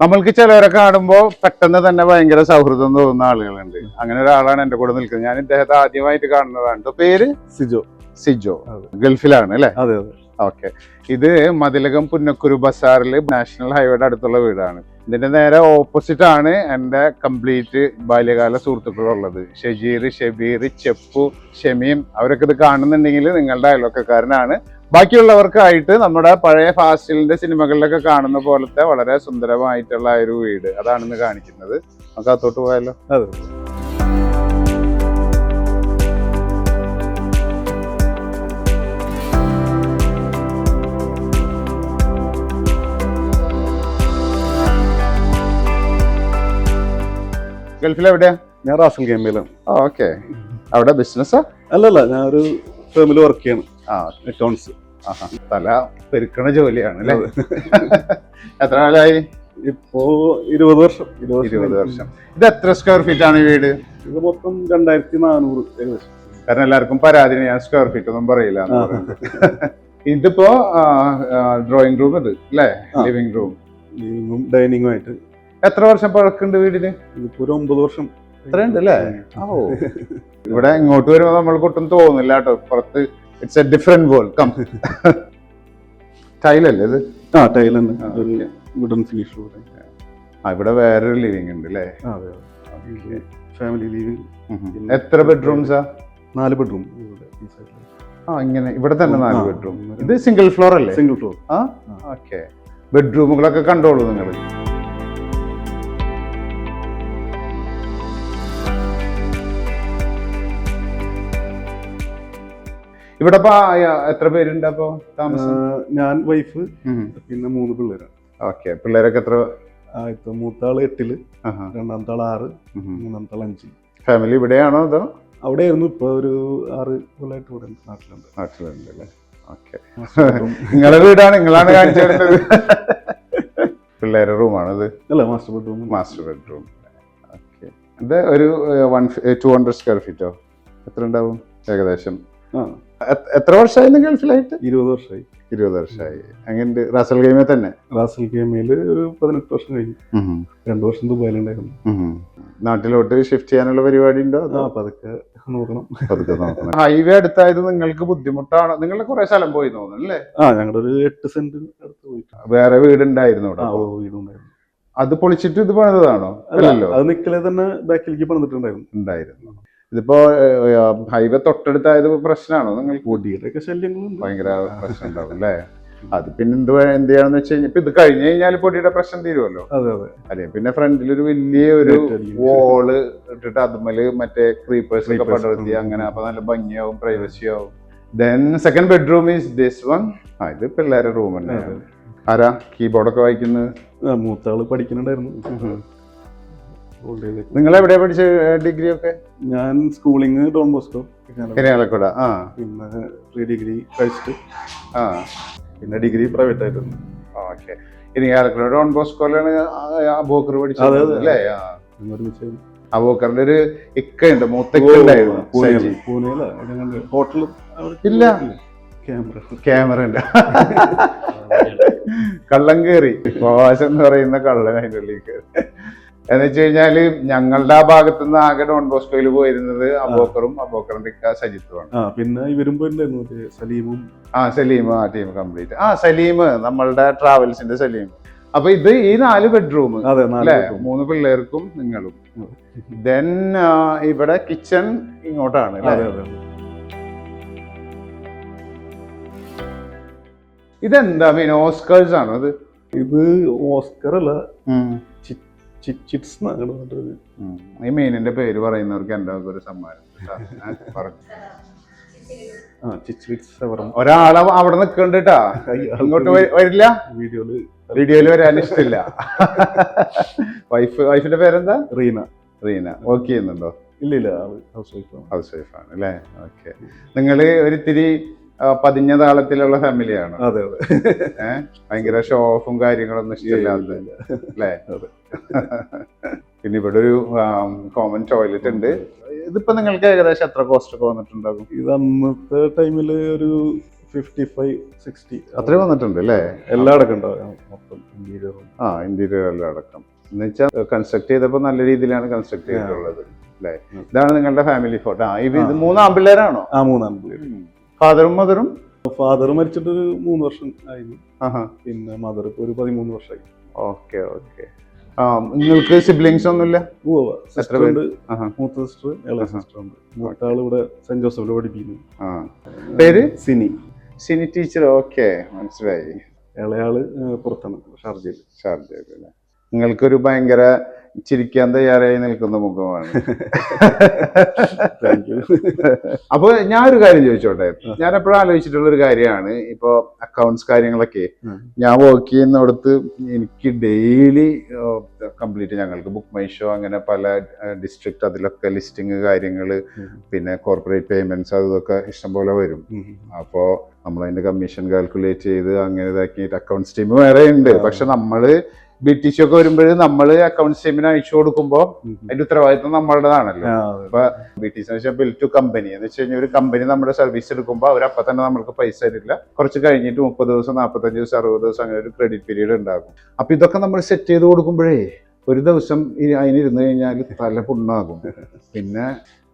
നമ്മൾക്ക് ചിലവരെ കാണുമ്പോൾ പെട്ടെന്ന് തന്നെ ഭയങ്കര സൗഹൃദം തോന്നുന്ന ആളുകളുണ്ട്. അങ്ങനെ ഒരാളാണ് എന്റെ കൂടെ നിൽക്കുന്നത്. ഞാൻ ഇദ്ദേഹത്തെ ആദ്യമായിട്ട് കാണുന്നതാണ്. പേര് സിജോ. സിജോ. ഗൾഫിലാണ് അല്ലെ? അതെ അതെ. ഓക്കെ. ഇത് മതിലകം പുന്നക്കുരു ബസാറിൽ നാഷണൽ ഹൈവേയുടെ അടുത്തുള്ള വീടാണ്. ഇതിന്റെ നേരെ ഓപ്പോസിറ്റ് ആണ് എന്റെ കംപ്ലീറ്റ് ബാല്യകാല സുഹൃത്തുക്കളുള്ളത്. ഷജീർ ഷബീർ ചെപ്പു ഷമീം. അവരൊക്കെ ഇത് കാണുന്നുണ്ടെങ്കിൽ നിങ്ങളുടെ അയൽവക്കക്കാരനാണ്. ബാക്കിയുള്ളവർക്കായിട്ട് നമ്മുടെ പഴയ ഫാസ്റ്റിലിന്റെ സിനിമകളിലൊക്കെ കാണുന്ന പോലത്തെ വളരെ സുന്ദരമായിട്ടുള്ള ഒരു വീട് അതാണെന്ന് കാണിക്കുന്നത്. നമുക്ക് അത്തോട്ട് പോയാലോ? അതെ. ഗൾഫിൽ എവിടെയാ ഞാൻ റാസൽ ഗെയിമിലാണ് ഓക്കെ. അവിടെ ബിസിനസ്സാ? അല്ലല്ല ഞാൻ ഒരു ഫേമിൽ വർക്ക് ചെയ്യണം. ആ ആഹാ. തല പെരുക്കണ ജോലിയാണ് അല്ലേ? എത്ര നാളായി? ഇപ്പോ ഇരുപത് വർഷം. ഇരുപത് വർഷം ഇത് എത്ര സ്ക്വയർ ഫീറ്റ് ആണ് വീട്? ഇത് മൊത്തം രണ്ടായിരത്തി നാനൂറ് ഏകദേശം. കാരണം എല്ലാവർക്കും പരാതി ഞാൻ സ്ക്വയർ ഫീറ്റ് ഒന്നും പറയില്ല. ഇതിപ്പോ ഡ്രോയിങ് റൂം ഇത് അല്ലേ? ലിവിംഗ് റൂം ലിവിംഗും ഡൈനിങ്ങും ആയിട്ട്. എത്ര വർഷം പഴക്കുണ്ട് വീടിന്? ഇതിപ്പോ ഒരു ഒമ്പത് വർഷം. ഇത്രയുണ്ട് അല്ലേ? ഓ. ഇവിടെ ഇങ്ങോട്ട് വരുമ്പോ നമ്മൾക്ക് ഒട്ടും തോന്നില്ല കേട്ടോ. പുറത്ത് it's a different world come ടൈലല്ലേ ഇത് ആ ടൈൽ തന്നെ ഒരു. വുഡൻ ഫിനിഷ് ആ ഇവിടെ വേറൊരു ലിവിങ് ഉണ്ട് അല്ലേ ഫാമിലി ലിവിങ്. എത്ര ബെഡ്റൂംസാ നാല് ബെഡ്റൂം ആ ഇങ്ങനെ. ഇവിടെ തന്നെ നാല് ബെഡ്റൂം ഇത് സിംഗിൾ ഫ്ലോർ അല്ലേ? സിംഗിൾ ഫ്ലോർ ആ ഓക്കെ ബെഡ്റൂമുകളൊക്കെ കണ്ടോളൂ നിങ്ങൾ ഇവിടെ എത്ര പേരുണ്ട് അപ്പൊ താമസം? ഞാൻ വൈഫ് പിന്നെ മൂന്ന് പിള്ളേരാണ് ഓക്കെ പിള്ളേരൊക്കെ എത്ര? ഇപ്പൊ മൂത്താൾ എട്ടിൽ രണ്ടാമത്തെ ആൾ ആറ് മൂന്നാമത്തെ ആൾ അഞ്ച്. ഫാമിലി ഇവിടെയാണോ അതോ? അവിടെയായിരുന്നു ഇപ്പൊ ഒരു ആറ് കൊല്ലമായിട്ട് ഇവിടെ നാട്ടിലുണ്ട്. നാട്ടിലുണ്ട് അല്ലേ? ഓക്കെ. നിങ്ങളെ വീടാണ് നിങ്ങളാണ് കാണിച്ചത് പിള്ളേരെ പിള്ളേരുടെ റൂമാണ് ഇത്? അല്ല master bedroom. Master bedroom. Okay. ഇത് ഒരു വൺ ടു ഹൺഡ്രഡ് സ്ക്വയർ ഫീറ്റോ എത്ര ഉണ്ടാവും? ഏകദേശം? ആ എത്ര വർഷമായി ഗൾഫിലായിട്ട് ഇരുപത് വർഷമായി. ഇരുപത് വർഷമായി. അങ്ങനെ റാസൽ ഗെയിമെ തന്നെ? റാസൽ ഗെയിമിൽ ഒരു പതിനെട്ട് വർഷം കഴിഞ്ഞു. രണ്ടു വർഷം ദുബായിലുണ്ടായിരുന്നു. നാട്ടിലോട്ട് ഷിഫ്റ്റ് ചെയ്യാനുള്ള പരിപാടി ഉണ്ടോ ആ പതുക്കെ നോക്കണം. ഹൈവേ അടുത്തായത് നിങ്ങൾക്ക് ബുദ്ധിമുട്ടാണ്. നിങ്ങൾ കുറെ സ്ഥലം പോയി തോന്നുന്നു അല്ലേ? ആ ഞങ്ങളുടെ ഒരു എട്ട് സെന്റ് അടുത്ത് പോയിട്ട്. വേറെ വീടുണ്ടായിരുന്നു ഇവിടെ വീടുണ്ടായിരുന്നു. അത് പൊളിച്ചിട്ട് ഇത് പണിതതാണോ? അല്ലല്ലോ അത് നിക്കലെ തന്നെ ബാക്കിലേക്ക് പണിതിട്ടുണ്ടായിരുന്നു. ഉണ്ടായിരുന്നു. ഇതിപ്പോ ഹൈവേ തൊട്ടടുത്തായത് പ്രശ്നമാണോ നിങ്ങൾ കൊടിയുടെയൊക്കെ ശല്യങ്ങളുണ്ട്. ഭയങ്കര പ്രശ്നം ഉണ്ടാവും അല്ലേ അത് പിന്നെ എന്ത് എന്ത് ചെയ്യാന്ന് വെച്ച് കഴിഞ്ഞാൽ ഇപ്പൊ ഇത് കഴിഞ്ഞു കഴിഞ്ഞാൽ പൊടിയുടെ പ്രശ്നം തീരുമല്ലോ അതെ അതെ. പിന്നെ ഫ്രണ്ടിൽ ഒരു വലിയ ഒരു വോൾ ഇട്ടിട്ട് അതുമൽ മറ്റേ ക്രീപ്പേഴ്സ് ഒക്കെ പടർത്തി അങ്ങനെ അപ്പൊ നല്ല ഭംഗിയാവും പ്രൈവസി ആവും. Then second bedroom is this one ആ ഇത് പിള്ളേരുടെ റൂം തന്നെ അതെ. ആരാ? കീബോർഡൊക്കെ വായിക്കുന്നത് മൂത്താൾ പഠിക്കുന്നുണ്ടായിരുന്നു. ചെയ്തേക്കും. നിങ്ങൾ എവിടെയാ പഠിച്ച ഡിഗ്രി ഒക്കെ? ഞാൻ സ്കൂളിങ് ഡോൺ ബോസ്കോ കരിയാലക്കൂട ആ. പിന്നെ പ്രീ ഡിഗ്രി കഴിച്ചിട്ട് ആ. പിന്നെ ഡിഗ്രി പ്രൈവറ്റ് ആയിട്ടുണ്ട് ഓക്കെ ഇരിങ്ങാലക്കുട ഡോൺ ബോസ്കോയിലാണ് ബോക്കർ പഠിച്ചത്. അല്ലേ? ആ. ഞങ്ങൾ ആ അബോക്കറിന്റെ ഒരു ഇക്ക ഉണ്ട്. പൂനെയില ഹോട്ടൽ ഇല്ല. ക്യാമറ. ക്യാമറ ഉണ്ട്. കള്ളം കയറി പ്രവാസം എന്ന് പറയുന്ന കള്ളൻ അതിന്റെ ഉള്ളിൽ കയറി എന്ന് വെച്ച് കഴിഞ്ഞാൽ ഞങ്ങളുടെ ആ ഭാഗത്തു നിന്ന് ആകെ ഡോൺ ബോസ്കോയിൽ പോയിരുന്നത് അബോക്കറും അബോക്കറിന്റെ സജിത്തുമാണ് പിന്നെ ഇവരും സലീമും? ആ സലീം ആ ടീം കംപ്ലീറ്റ് ആ സലീം നമ്മളുടെ ട്രാവൽസിന്റെ സലീം. അപ്പൊ ഇത് ഈ നാല് ബെഡ്റൂം അല്ലെ മൂന്ന് പിള്ളേർക്കും നിങ്ങളും. ദെൻ ഇവിടെ കിച്ചൺ ഇങ്ങോട്ടാണ്. ഇതെന്താ മീൻ ഓസ്കേഴ്സ് ആണോ അത് ഇത് ഓസ്കർ അല്ല. ചിറ്റ്സ് എന്നാണ് പറഞ്ഞത്. ഉം. ഈ മീനിന്റെ പേര് പറയുന്നവർക്ക് എന്റെ ഒരു സമ്മാനം. പറഞ്ഞു. ആ ചിറ്റ്സ് ഒരാളെ അവിടെ നിക്കണ്ടിട്ടാ ഇങ്ങോട്ട് വരില്ല? വീഡിയോയിൽ വീഡിയോയിൽ വരാൻ ഇഷ്ടമില്ല. വൈഫ് വൈഫിന്റെ പേരെന്താ? റീന. റീന. വർക്ക് ചെയ്യുന്നുണ്ടോ? ഇല്ല ഇല്ല. ഹൗസ് വൈഫാണ് ഹൗസ് വൈഫാണ് അല്ലേ ഓക്കെ നിങ്ങൾ ഒരിത്തിരി പതിഞ്ഞ താളത്തിലുള്ള ഫാമിലിയാണ് അതെ അതെ. ഭയങ്കര ഷോ ഓഫും കാര്യങ്ങളൊന്നും ഇഷ്ടമില്ല അല്ലേ? അതെ. പിന്നെ ഇവിടെ ഒരു കോമൺ ടോയ്ലറ്റ് ഉണ്ട്. ഇതിപ്പോ നിങ്ങൾക്ക് ഏകദേശം എത്ര കോസ്റ്റ് ഒക്കെ വന്നിട്ടുണ്ടാകും? ഇത് അന്നത്തെ ടൈമിൽ ഒരു ഫിഫ്റ്റി ഫൈവ് സിക്സ്റ്റി അത്രയും വന്നിട്ടുണ്ട് അല്ലേ? എല്ലാം അടക്കണ്ടാവും മൊത്തം ഇന്റീരിയറും ആ ഇന്റീരിയർ എല്ലാം അടക്കം. എന്ന് വെച്ചാൽ കൺസ്ട്രക്ട് ചെയ്തപ്പോൾ നല്ല രീതിയിലാണ് കൺസ്ട്രക്ട് ചെയ്തിട്ടുള്ളത്. അല്ലേ? ഇതാണ് നിങ്ങളുടെ ഫാമിലി ഫോട്ടോ ആ ഇത് മൂന്ന് ആമ്പിള്ളേരാണോ ആ മൂന്നാം പിള്ളേർ ഫാദറും മദറും ഫാദർ മരിച്ചിട്ട് ഒരു മൂന്ന് വർഷം ആയിരുന്നു പിന്നെ മദർ ഇപ്പൊ ഒരു പതിമൂന്ന് വർഷമായി ഓക്കെ ഓക്കെ. നിങ്ങൾക്ക് സിബ്ലിങ്സ് ഒന്നുമില്ല? സിസ്റ്റർ പേര്? മൂത്ത സിസ്റ്റർ ഇളയ. സിസ്റ്റർ ഉണ്ട്. മൂത്ത ആൾ ഇവിടെ സെന്റ് ജോസഫിൽ പഠിപ്പിക്കുന്നു. ആ. പേര്? സിനി. സിനി ടീച്ചർ. ഓക്കെ മനസ്സിലായി. ഇളയാൾ പുറത്താണ് ഷാർജയിൽ. ഷാർജയിൽ അല്ലേ? നിങ്ങൾക്കൊരു ഭയങ്കര ചിരിക്കാൻ തയ്യാറായി നിൽക്കുന്ന മുഖമാണ്. താങ്ക് യു അപ്പൊ ഞാൻ ഒരു കാര്യം ചോദിച്ചോട്ടെ? ഞാൻ എപ്പോഴും ആലോചിച്ചിട്ടുള്ള ഒരു കാര്യമാണ്. ഇപ്പൊ അക്കൗണ്ട്സ് കാര്യങ്ങളൊക്കെ ഞാൻ വർക്ക് ചെയ്യുന്നിടത്ത് എനിക്ക് ഡെയിലി കംപ്ലീറ്റ് ഞങ്ങൾക്ക് ബുക്ക് മൈ ഷോ അങ്ങനെ പല ഡിസ്ട്രിക്ട് അതിലൊക്കെ ലിസ്റ്റിംഗ് കാര്യങ്ങൾ പിന്നെ കോർപ്പറേറ്റ് പേയ്മെന്റ്സ് അതൊക്കെ ഇഷ്ടംപോലെ വരും. അപ്പോൾ നമ്മളതിന്റെ കമ്മീഷൻ കാൽക്കുലേറ്റ് ചെയ്ത് അങ്ങനെ ഇതാക്കിയിട്ട് അക്കൗണ്ട്സ് ടീം വേറെ ഉണ്ട് പക്ഷെ നമ്മൾ ബി ടി സി ഒക്കെ വരുമ്പോൾ നമ്മൾ അക്കൗണ്ട് ടീമിന് അയച്ചു കൊടുക്കുമ്പോൾ അതിന്റെ ഉത്തരവാദിത്വം നമ്മളുടേതാണല്ലോ. B T C bill to company എന്ന് വെച്ച് കഴിഞ്ഞാൽ ഒരു കമ്പനി നമ്മുടെ സർവീസ് എടുക്കുമ്പോൾ അവർ അപ്പൊ തന്നെ നമ്മൾക്ക് പൈസ തരില്ല. കുറച്ച് കഴിഞ്ഞിട്ട് മുപ്പത് ദിവസം നാൽപ്പത്തഞ്ച് ദിവസം അറുപത് ദിവസം അങ്ങനെ ഒരു ക്രെഡിറ്റ് പീരീഡ് ഉണ്ടാകും. അപ്പൊ ഇതൊക്കെ നമ്മൾ സെറ്റ് ചെയ്ത് കൊടുക്കുമ്പോഴേ ഒരു ദിവസം അതിനിരുന്ന് കഴിഞ്ഞാൽ തല പുണ്ണാകും. പിന്നെ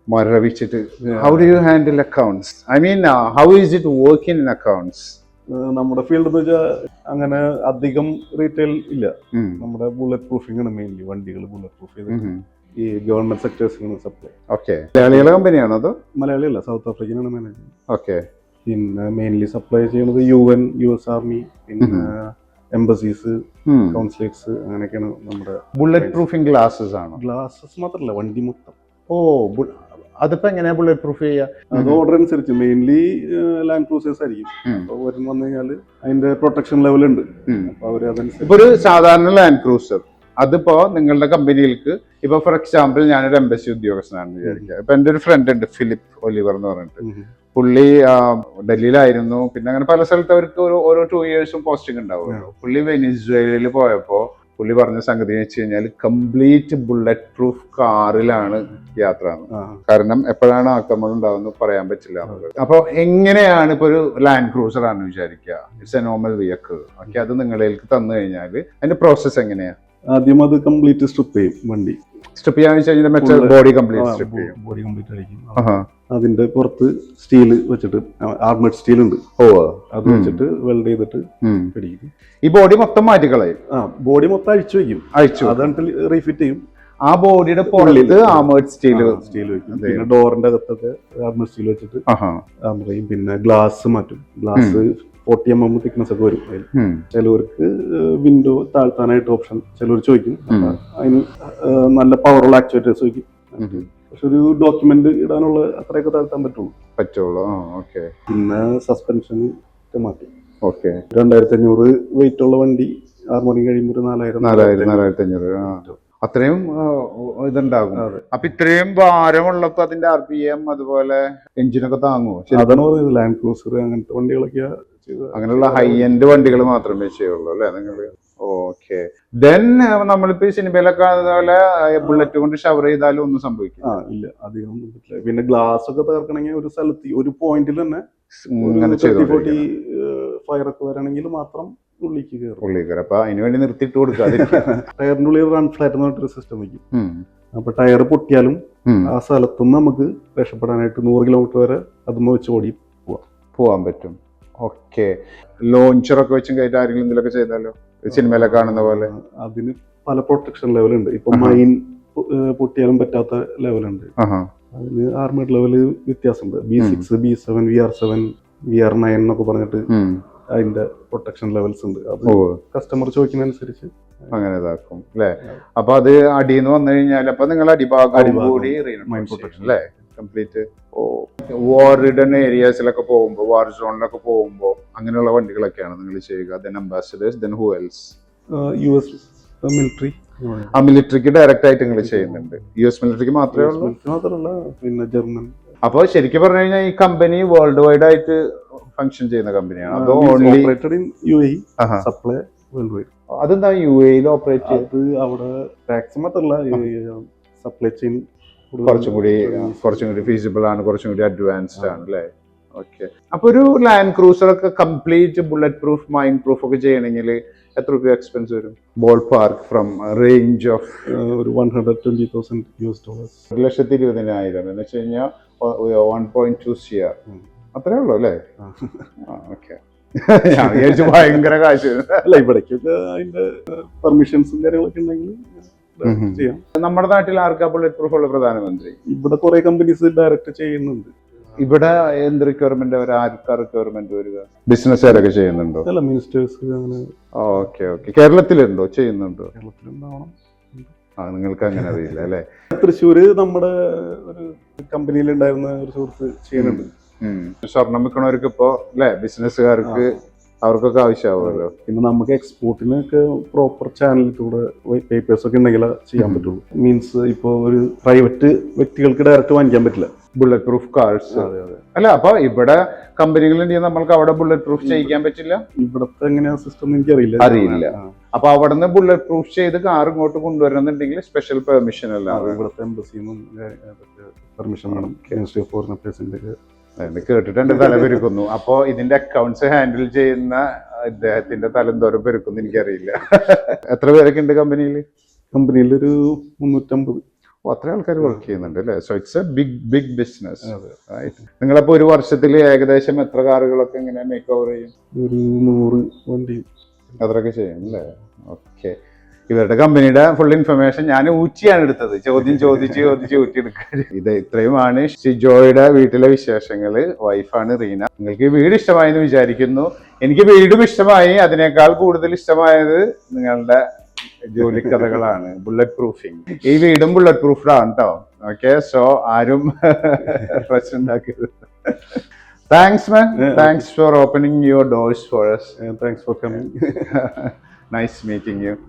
മരവിച്ചിട്ട് how do you handle accounts I mean how is it work in accounts നമ്മുടെ ഫീൽഡ് എന്ന് വെച്ചാൽ അങ്ങനെ അധികം റീറ്റെയിൽ ഇല്ല. നമ്മുടെ ബുള്ളറ്റ് പ്രൂഫിംഗ് ആണ് മെയിൻലി വണ്ടികൾ ബുള്ളറ്റ് പ്രൂഫ് ചെയ്ത്. ഈ ഗവൺമെന്റ് സെക്ടേഴ്സിനാണ് സപ്ലൈ ഓക്കെ മലയാളികളെ കമ്പനിയാണോ അത്? മലയാളി അല്ല സൗത്ത് ആഫ്രിക്കനാണ് മാനേജർ ഓക്കെ പിന്നെ മെയിൻലി സപ്ലൈ ചെയ്യുന്നത് U N U S army പിന്നെ എംബസീസ് കൗൺസിലേറ്റ്സ് അങ്ങനെയൊക്കെയാണ് നമ്മുടെ ബുള്ളറ്റ് പ്രൂഫിംഗ് ഗ്ലാസസ് ആണ്? ഗ്ലാസസ് മാത്രമല്ല വണ്ടി മൊത്തം. ഓ അതിപ്പോ എങ്ങനെയാ ബുള്ളറ്റ് പ്രൂഫ് ചെയ്യുക അത് ഓർഡർ അനുസരിച്ച് മെയിൻലി ലാൻഡ് ക്രൂസേഴ്സ് ആയിരിക്കും. അപ്പൊ വരും വന്നു കഴിഞ്ഞാൽ അതിന്റെ പ്രൊട്ടക്ഷൻ ലെവൽ ഉണ്ട്. അതനുസരിച്ച് ഇപ്പൊ ഒരു സാധാരണ ലാൻഡ് ക്രൂസർ അതിപ്പോ നിങ്ങളുടെ കമ്പനികൾക്ക് ഇപ്പൊ ഫോർ എക്സാമ്പിൾ ഞാനൊരു എംബസി ഉദ്യോഗസ്ഥനാണെന്ന് വിചാരിക്കുക. ഇപ്പൊ എന്റെ ഒരു ഫ്രണ്ട് ഉണ്ട് ഫിലിപ്പ് ഒലിവർ എന്ന് പറഞ്ഞിട്ട്. പുള്ളി ഡൽഹിയിലായിരുന്നു. പിന്നെ അങ്ങനെ പല സ്ഥലത്ത് അവർക്ക് ഒരു ഓരോ ടു ഇയേഴ്സും പോസ്റ്റിംഗ് ഉണ്ടാവുമല്ലോ. പുള്ളി വെനിസ്വേലയിൽ പോയപ്പോ പുള്ളി പറഞ്ഞ സംഗതി വെച്ച് കഴിഞ്ഞാൽ കംപ്ലീറ്റ് ബുള്ളറ്റ് പ്രൂഫ് കാറിലാണ് യാത്ര കാരണം എപ്പോഴാണ് ആക്രമണം ഉണ്ടാവുന്നത് പറയാൻ പറ്റില്ല എന്നുള്ളത്. അപ്പൊ എങ്ങനെയാണ് ഇപ്പൊ ഒരു ലാൻഡ് ക്രൂസർ ആണ് വിചാരിക്കുക? It's a normal vehicle okay അത് നിങ്ങളിലേക്ക് തന്നു കഴിഞ്ഞാൽ അതിന്റെ പ്രോസസ്സ് എങ്ങനെയാ? ആദ്യം അത് കംപ്ലീറ്റ് സ്ട്രിപ്പ് ചെയ്യും വണ്ടി. സ്ട്രിപ്പ് ചെയ്യാൻ ബോഡി കംപ്ലീറ്റ് ബോഡി കംപ്ലീറ്റ് അടിക്കും അതിന്റെ പുറത്ത് സ്റ്റീൽ വെച്ചിട്ട് ആർമേഡ് സ്റ്റീൽ ഉണ്ട്. ഓ അത്. വെച്ചിട്ട് വെൽഡ് ചെയ്തിട്ട്. പിടിക്കും. ഈ ബോഡി മൊത്തം മാറ്റിക്കളയും ആ ബോഡി മൊത്തം അഴിച്ചു വെക്കും. അഴിച്ചു അതാണ് റീഫിറ്റ് ചെയ്യും. ആ ബോഡിയുടെ പുറത്ത് ആർമേഡ് സ്റ്റീൽ സ്റ്റീൽ വെക്കും. പിന്നെ ഡോറിന്റെ അകത്തൊക്കെ ആർമേഡ് സ്റ്റീൽ വെച്ചിട്ട് പിന്നെ ഗ്ലാസ് മാറ്റും. Glass forty M M thickness ഒക്കെ വരും അതിൽ. ചിലവർക്ക് വിൻഡോ താഴ്ത്താനായിട്ട് ഓപ്ഷൻ ചിലവർ ചോദിക്കും. അതിന് നല്ല പവറുള്ള ആക്ച്വേറ്റേഴ്സ് ചോദിക്കും. പക്ഷെ ഒരു ഡോക്യുമെന്റ് ഇടാനുള്ള അത്രയൊക്കെ താഴ്ത്താൻ പറ്റുള്ളൂ. പറ്റുള്ളൂ. ഓക്കെ. പിന്നെ സസ്പെൻഷൻ മാറ്റി. ഓക്കെ. രണ്ടായിരത്തി അഞ്ഞൂറ് വെയിറ്റ് ഉള്ള വണ്ടി ആറ് മണി കഴിയുമ്പോൾ ഒരു നാലായിരം നാലായിരം നാലായിരത്തി അഞ്ഞൂറ് അത്രയും ഇതുണ്ടാകും. അപ്പൊ ഇത്രയും ഭാരമുള്ളപ്പോ അതിന്റെ ആർ പി എം അതുപോലെ എഞ്ചിനൊക്കെ താങ്ങുമോ അതാണ് പറയുന്നത് ലാൻഡ് ക്രൂസർ അങ്ങനത്തെ വണ്ടികളൊക്കെ ചെയ്തത്. അങ്ങനെയുള്ള ഹൈ എൻഡ് വണ്ടികൾ മാത്രമേ ചെയ്യുള്ളൂ അല്ലെ നിങ്ങൾ? ഓക്കെ ദെൻ നമ്മളിപ്പോ ഈ സിനിമയിലൊക്കെ കാണുന്ന പോലെ ബുള്ളറ്റ് കൊണ്ട് ഷവർ ചെയ്താലും ഒന്നും സംഭവിക്കും ആ ഇല്ല. അധികം പറ്റില്ല. പിന്നെ ഗ്ലാസ് ഒക്കെ തകർക്കണമെങ്കിൽ ഒരു സ്ഥലത്ത് ഒരു പോയിന്റിൽ തന്നെ ഫോർട്ടി ഫയർ ഒക്കെ വരണമെങ്കിൽ മാത്രം ഉള്ളിക്ക് കയറും. പുള്ളിക്കാർ അപ്പൊ അതിനുവേണ്ടി നിർത്തിയിട്ട് കൊടുക്കാതിരിക്കും ടയറിന്റെ ഉള്ളിൽ റൺ ഫ്ലാറ്റ് എന്ന് പറഞ്ഞിട്ടൊരു സിസ്റ്റം വയ്ക്കും അപ്പൊ ടയർ പൊട്ടിയാലും ആ സ്ഥലത്തുനിന്ന് നമുക്ക് രക്ഷപ്പെടാനായിട്ട് നൂറ് കിലോമീറ്റർ വരെ അതുമ്മ വെച്ച് ഓടി പോവാൻ പറ്റും. ഓക്കെ. ലോഞ്ചറൊക്കെ വെച്ചും കയറ്റി ആരെങ്കിലും എന്തെങ്കിലുമൊക്കെ ചെയ്താലോ? ഈ സിനിമയിലൊക്കെ കാണുന്ന പോലെ? അതിന് പല പ്രൊട്ടക്ഷൻ ലെവലുണ്ട് ഇപ്പൊ. മൈൻ പൊട്ടിയാലും പറ്റാത്ത ലെവലുണ്ട്. അതിന് ആർമേഡ് ലെവൽ വ്യത്യാസമുണ്ട്. B. Six B seven V R seven V R nine എന്നൊക്കെ പറഞ്ഞിട്ട് അതിന്റെ പ്രൊട്ടക്ഷൻ ലെവൽസ് ഉണ്ട്. അത് കസ്റ്റമർ ചോദിക്കുന്നതനുസരിച്ച് അങ്ങനെ ഇതാക്കും അല്ലെ? അപ്പൊ അത് അടിയിൽ നിന്ന് വന്നു കഴിഞ്ഞാൽ അപ്പൊ നിങ്ങൾ അടിഭാഗം. കൂടി മൈൻ പ്രൊട്ടക്ഷൻ അല്ലെ? കംപ്ലീറ്റ് ഓ വാർ റിഡൺ ഏരിയാസിലൊക്കെ പോകുമ്പോൾ വാർ സോണിലൊക്കെ പോകുമ്പോൾ അങ്ങനെയുള്ള വണ്ടികളൊക്കെയാണ് നിങ്ങൾ ചെയ്യുക. Then ambassadors then who else U S military ആ മിലിറ്ററിക്ക് ഡയറക്റ്റ് ആയിട്ട് നിങ്ങൾ ചെയ്യുന്നുണ്ട്. യു എസ് മിലിറ്ററിക്ക് മാത്രമേ ഉള്ളൂ? മാത്രമല്ല പിന്നെ ജർമ്മൻ അപ്പോൾ ശരിക്കും പറഞ്ഞു കഴിഞ്ഞാൽ ഈ കമ്പനി വേൾഡ് വൈഡ് ആയിട്ട് ഫംഗ്ഷൻ ചെയ്യുന്ന കമ്പനിയാണ് അതോ only U A supply world wide അതെന്താ യു എയിൽ ഓപ്പറേറ്റ് ചെയ്ത് അവിടെ ടാക്സ് മാത്രമല്ല സപ്ലൈ ചെയിൻ കുറച്ചും കൂടി കുറച്ചും കൂടി ഫീസിബിൾ ആണ് കുറച്ചും കൂടി അഡ്വാൻസ്ഡ് ആണ് അല്ലേ? ഓക്കെ അപ്പൊ ഒരു ലാൻഡ് ക്രൂസർ ഒക്കെ complete bullet proof mine proof ഒക്കെ ചെയ്യണമെങ്കിൽ എത്ര രൂപ എക്സ്പെൻസ് വരും? Ball park from range of ഒരു one hundred twenty thousand U S dollars ഒരു ലക്ഷത്തി ഇരുപതിനായിരം എന്ന് വെച്ച് കഴിഞ്ഞാൽ one point two C R അത്രേ ഉള്ളൂ അല്ലേ? ഓക്കെ ഞാൻ വിചാരിച്ചു ഭയങ്കര കാശ്. അല്ല ഇവിടേക്കൊക്കെ അതിന്റെ പെർമിഷൻസും കാര്യങ്ങളൊക്കെ ഉണ്ടെങ്കിൽ ചെയ്യാം. നമ്മുടെ നാട്ടിൽ ആർക്കാ ബുള്ളറ്റ് പ്രൂഫ് ഉള്ള പ്രധാനമന്ത്രി? ഇവിടെ കുറെ കമ്പനീസ് ഡയറക്റ്റ് ചെയ്യുന്നുണ്ട്. ഇവിടെ എന്ത് റിക്വയർമെന്റ് വരെ ആർക്കാ റിക്വയർമെന്റ് വരിക? ബിസിനസ്സുകാരൊക്കെ ചെയ്യുന്നുണ്ടോ? അല്ല മിനിസ്റ്റേഴ്സ് അങ്ങനെ ഓക്കെ ഓക്കെ കേരളത്തിലുണ്ടോ? ചെയ്യുന്നുണ്ടോ? കേരളത്തിലുണ്ടാവണം. ആ നിങ്ങൾക്ക് അങ്ങനെ അറിയില്ല അല്ലേ? തൃശ്ശൂര് നമ്മുടെ ഒരു കമ്പനിയിൽ ഉണ്ടായിരുന്ന ഒരു സുഹൃത്ത് ചെയ്യുന്നുണ്ട്. സ്വർണം വിൽക്കണവർക്ക് ഇപ്പോ അല്ലെ? ബിസിനസ്സുകാർക്ക് അവർക്കൊക്കെ ആവശ്യമാവുമല്ലോ. പിന്നെ നമുക്ക് എക്സ്പോർട്ടിനൊക്കെ പ്രോപ്പർ ചാനലിലൂടെ പേപ്പേഴ്സ് ഒക്കെ ഉണ്ടെങ്കിൽ ചെയ്യാൻ പറ്റുള്ളൂ. മീൻസ് ഇപ്പോൾ ഒരു പ്രൈവറ്റ് വ്യക്തികൾക്ക് ഡയറക്റ്റ് വാങ്ങിക്കാൻ പറ്റില്ല. ബുള്ളറ്റ് പ്രൂഫ് കാർസ് അല്ല അപ്പൊ ഇവിടെ കമ്പനികളുണ്ടെങ്കിൽ നമ്മൾക്ക് അവിടെ ബുള്ളറ്റ് പ്രൂഫ് ചെയ്യിക്കാൻ പറ്റില്ല? ഇവിടത്തെ എങ്ങനെയാ സിസ്റ്റം എനിക്ക് അറിയില്ല. അറിയില്ല അപ്പൊ അവിടെ നിന്ന് ബുള്ളറ്റ് പ്രൂഫ് ചെയ്ത് കാർ ഇങ്ങോട്ട് കൊണ്ടുവരണമെന്നുണ്ടെങ്കിൽ സ്പെഷ്യൽ പെർമിഷൻ അല്ല ഇവിടുത്തെ എംബസിന്നും പെർമിഷൻ വേണം. മിനിസ്ട്രി ഓഫ് ഫോറിൻ അഫയേഴ്സിന്റെ കേട്ടിട്ടുണ്ട്? തല പെരുക്കുന്നു. അപ്പോ ഇതിന്റെ അക്കൗണ്ട്സ് ഹാൻഡിൽ ചെയ്യുന്ന ഇദ്ദേഹത്തിന്റെ തലം തോരം പെരുക്കുന്നു എനിക്കറിയില്ല. എത്ര പേരൊക്കെ ഉണ്ട് കമ്പനിയിൽ കമ്പനിയിൽ ഒരു മുന്നൂറ്റമ്പത് അത്ര ആൾക്കാർ വർക്ക് ചെയ്യുന്നുണ്ട് അല്ലേ? So it's a big big business നിങ്ങളപ്പോ ഒരു വർഷത്തിൽ ഏകദേശം എത്ര കാറുകളൊക്കെ ഇങ്ങനെ മേക്ക് ഓവർ ചെയ്യും? ഒരു നൂറ് വണ്ടി. അത്രയൊക്കെ ചെയ്യും അല്ലേ? ഓക്കെ ഇവരുടെ കമ്പനിയുടെ ഫുൾ ഇൻഫർമേഷൻ ഞാൻ ഊച്ചിയാണ് എടുത്തത്. ചോദ്യം ചോദിച്ച് ചോദിച്ച് ഊറ്റിയെടുക്കാൻ ഇത് ഇത്രയുമാണ് ഷിജോയുടെ വീട്ടിലെ വിശേഷങ്ങൾ. വൈഫാണ് റീന. നിങ്ങൾക്ക് ഈ വീട് ഇഷ്ടമായി എന്ന് വിചാരിക്കുന്നു. എനിക്ക് വീടും ഇഷ്ടമായി. അതിനേക്കാൾ കൂടുതൽ ഇഷ്ടമായത് നിങ്ങളുടെ ജോലിക്കഥകളാണ് ബുള്ളറ്റ് പ്രൂഫിങ് ഈ വീടും ബുള്ളറ്റ് പ്രൂഫ്ഡ് ആണ് കേട്ടോ ഓക്കെ സോ ആരും പ്രശ്നം ഉണ്ടാക്കരുത്. Thanks man thanks for opening your doors for thanks for coming nice meeting you.